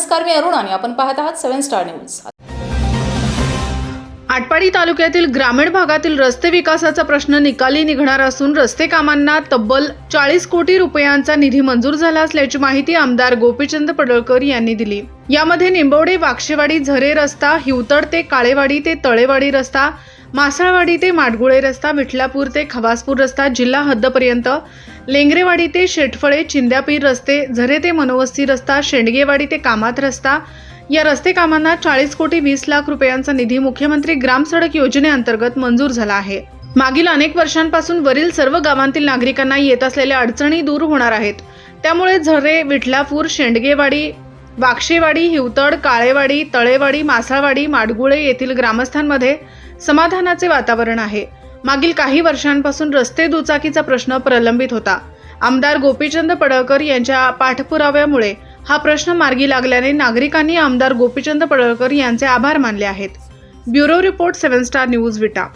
नमस्कार मी अरुण आणि आपण पाहत आहात सेव्हन स्टार न्यूज आटपाडी तालुक्यातील ग्रामीण भागातील रस्ते विकासाचा प्रश्न निकाली निघणार असून रस्ते कामांना तब्बल चाळीस कोटी रुपयांचा निधी मंजूर झाला असल्याची माहिती आमदार गोपीचंद पडळकर यांनी दिली. यामध्ये निंबवडे वाक्षेवाडी झरे रस्ता हिवतड ते काळेवाडी ते तळेवाडी रस्ता मासाळवाडी ते माडगुळे रस्ता विठलापूर ते खवासपूर रस्ता जिल्हा हद्दपर्यंत. लेंगरेवाडी ते शेटफळे चिंद्यापीर रस्ते झरे ते मनोवस्ती रस्ता शेंडगेवाडी ते कामात रस्ता. या रस्ते कामांना चाळीस कोटी वीस लाख रुपयांचा निधी मुख्यमंत्री ग्राम सडक योजनेअंतर्गत मंजूर झाला आहे. मागील अनेक वर्षांपासून वरील सर्व गावांतील नागरिकांना येत असलेल्या अडचणी दूर होणार आहेत. त्यामुळे झरे विठलापूर शेंडगेवाडी वाक्षेवाडी हिवतड काळेवाडी तळेवाडी मासाळवाडी माडगुळे येथील ग्रामस्थांमध्ये समाधानाचे वातावरण आहे. मागील काही वर्षांपासून रस्ते दुचाकीचा प्रश्न प्रलंबित होता. आमदार गोपीचंद पडळकर यांच्या पाठपुराव्यामुळे हा प्रश्न मार्गी लागल्याने नागरिकांनी आमदार गोपीचंद पडळकर यांचे आभार मानले आहेत. Bureau report seven star news Vita.